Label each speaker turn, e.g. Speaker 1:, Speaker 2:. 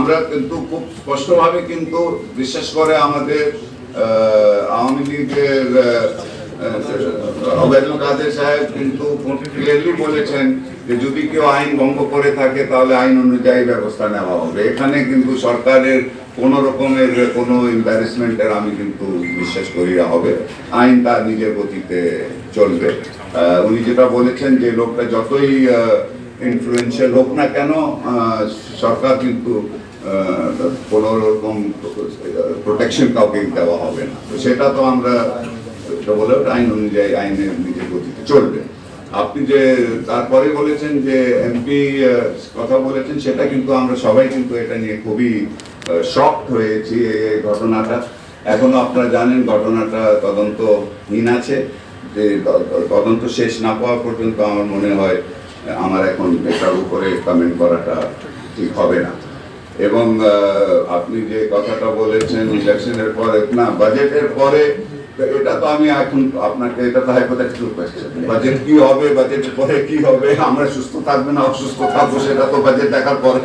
Speaker 1: আমরা কিন্তু খুব স্পষ্টভাবে কিন্তু বিশেষ করে আমাদের আওয়ামী লীগের অবেদন কাদের সাহেব কিন্তু ক্লিয়ারলি বলেছেন যে যদি কেউ আইন ভঙ্গ করে থাকে তাহলে আইন অনুযায়ী ব্যবস্থা নেওয়া হবে। এখানে কিন্তু সরকারের কোনো রকমের কোনো এম্বারেসমেন্টের আমি কিন্তু বিশ্বাস করি না হবে। আইন তার নিজের গতিতে চলবে। উনি যেটা বলেছেন যে লোকটা যতই ইনফ্লুয়েন্সিয়াল হোক না কেন সরকার কিন্তু কোনো রকম প্রোটেকশন কাউকে দেওয়া হবে না। তো সেটা তো আমরা বলে আইন অনুযায়ী আইনের নিজের গতিতে চলবে। আপনি যে তারপরে বলেছেন যে এমপি কথা বলেছেন, সেটা কিন্তু আমরা সবাই কিন্তু এটা নিয়ে খুবই শক হয়েছি এই ঘটনাটা। এখনও আপনারা জানেন ঘটনাটা তদন্তহীন আছে। যে তদন্ত শেষ না পাওয়া পর্যন্ত আমার মনে হয় আমার এখন এটার উপরে কমেন্ট করাটা ঠিক হবে না। এবং আপনি যে কথাটা বলেছেন ইলেকশনের পরে, না, বাজেটের পরে এটা তো আমি এখন আপনাকে, এটা তো হাইপোথেটিক্যাল কোয়েশ্চেন বাজেট কি হবে, বাজেটের পরে কি হবে? আমরা সুস্থ থাকবে না অসুস্থ থাকব, সেটা তো বাজেট দেখার পরে